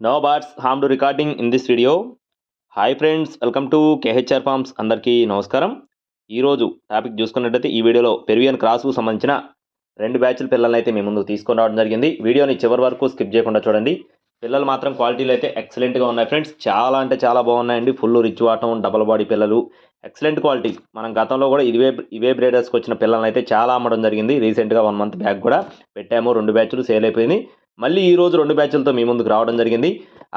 No birds harm to recording in this video hi friends welcome to KHR farms అందరికీ నమస్కారం ఈరోజు topic చూసుకున్నట్టయితే ఈ వీడియోలో పెరువియన్ క్రాస్కు సంబంధించిన రెండు బ్యాచ్ల పిల్లల్ని అయితే మీ ముందు తీసుకొని రావడం జరిగింది. వీడియోని చివరి వరకు స్కిప్ చేయకుండా చూడండి. పిల్లలు మాత్రం క్వాలిటీలు అయితే ఎక్సలెంట్గా ఉన్నాయి ఫ్రెండ్స్ చాలా అంటే చాలా బాగున్నాయండి. ఫుల్ రిచ్ వాటం డబల్ బాడీ పిల్లలు. ఎక్సలెంట్ క్వాలిటీ మనం గతంలో కూడా ఇవే ఇవే బ్రేడర్స్కి వచ్చిన పిల్లల్ని అయితే చాలా అమ్మడం జరిగింది. రీసెంట్గా వన్ మంత్ బ్యాక్ కూడా పెట్టాము. రెండు బ్యాచ్లు సేల్ అయిపోయింది. మళ్ళీ ఈరోజు రెండు బ్యాచ్లతో మీ ముందుకు రావడం జరిగింది.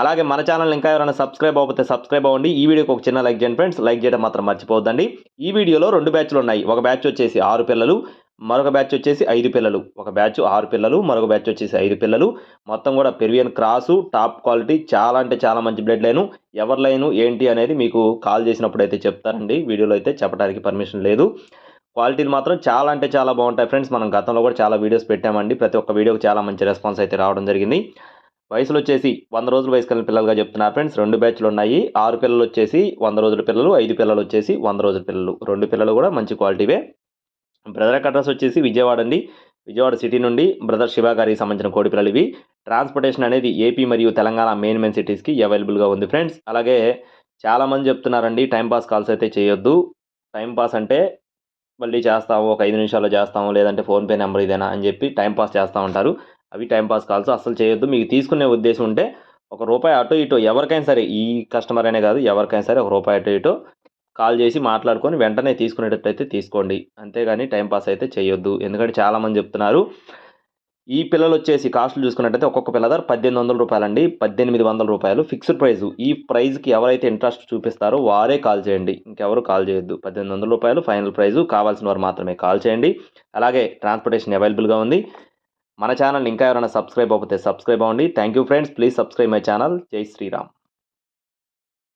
అలాగే మన ఛానల్ ఇంకా ఎవరైనా సబ్స్క్రైబ్ అవ్వకపోతే సబ్స్క్రైబ్ అవ్వండి. ఈ వీడియోకి ఒక చిన్న లైక్ చేయండి ఫ్రెండ్స్. లైక్ చేయడం మాత్రం మర్చిపోవద్దండి. ఈ వీడియోలో రెండు బ్యాచ్లు ఉన్నాయి. ఒక బ్యాచ్ వచ్చేసి ఆరు పిల్లలు మరొక బ్యాచ్ వచ్చేసి ఐదు పిల్లలు. ఒక బ్యాచ్ ఆరు పిల్లలు మరొక బ్యాచ్ వచ్చేసి ఐదు పిల్లలు. మొత్తం కూడా పెరివియన్ క్రాసు టాప్ క్వాలిటీ చాలా అంటే చాలా మంచి బ్లడ్ లైను. ఎవరి లైను ఏంటి అనేది మీకు కాల్ చేసినప్పుడు అయితే చెప్తారండి వీడియోలో అయితే చెప్పడానికి పర్మిషన్ లేదు. క్వాలిటీలు మాత్రం చాలా అంటే చాలా బాగుంటాయి ఫ్రెండ్స్. మనం గతంలో కూడా చాలా వీడియోస్ పెట్టామండి. ప్రతి ఒక్క వీడియోకి చాలా మంచి రెస్పాన్స్ అయితే రావడం జరిగింది. వయసులు వచ్చేసి వంద రోజుల వయసు కలిగిన పిల్లలుగా చెప్తున్నారు ఫ్రెండ్స్. రెండు బ్యాచ్లు ఉన్నాయి. ఆరు పిల్లలు వచ్చేసి వంద రోజుల పిల్లలు ఐదు పిల్లలు వచ్చేసి వంద రోజుల పిల్లలు. రెండు పిల్లలు కూడా మంచి క్వాలిటీవే. బ్రదర్ అడ్రస్ వచ్చేసి విజయవాడ అండి. విజయవాడ సిటీ నుండి బ్రదర్ శివ గారికి సంబంధించిన కోడి పిల్లలు ఇవి. ట్రాన్స్పోర్టేషన్ అనేది ఏపీ మరియు తెలంగాణ మెయిన్ మెయిన్ సిటీస్కి అవైలబుల్గా ఉంది ఫ్రెండ్స్. అలాగే చాలామంది చెప్తున్నారండి టైంపాస్ కాల్స్ అయితే చేయొద్దు. టైంపాస్ అంటే మళ్ళీ చేస్తాము ఒక ఐదు నిమిషాల్లో చేస్తాము లేదంటే ఫోన్పే నెంబర్ ఇదేనా అని చెప్పి టైంపాస్ చేస్తూ ఉంటారు. అవి టైంపాస్ కాల్స్ అసలు చేయొద్దు. మీకు తీసుకునే ఉద్దేశం ఉంటే ఒక రూపాయి అటు ఇటు ఎవరికైనా సరే ఈ కస్టమర్ అనే కాదు ఎవరికైనా సరే ఒక రూపాయి అటు ఇటు కాల్ చేసి మాట్లాడుకొని వెంటనే తీసుకునేటట్టయితే తీసుకోండి. అంతేగాని టైంపాస్ అయితే చేయొద్దు. ఎందుకంటే చాలామంది చెప్తున్నారు ఈ పిల్లలు వచ్చేసి కాస్ట్లు చూసుకున్నట్టయితే ఒక్కొక్క పిల్ల ధర పద్దెనిమిది వందల రూపాయలండి. పద్దెనిమిది వందల రూపాయలు. Fixed price. ఈ ప్రైస్కి ఎవరైతే ఇంట్రెస్ట్ చూపిస్తారో వారే కాల్ చేయండి. ఇంకెవరు కాల్ చేయొద్దు. పద్దెనిమిది వందల రూపాయలు ఫైనల్ ప్రైజు. కావాల్సిన వారు మాత్రమే కాల్ చేయండి. అలాగే ట్రాన్స్పోర్టేషన్ అవైలబుల్గా ఉంది. మన ఛానల్ ఇంకా ఎవరైనా సబ్స్క్రైబ్ అవ్వకపోతే సబ్స్క్రైబ్ అవ్వండి. Thank you friends. Please subscribe my channel. జై శ్రీరామ్.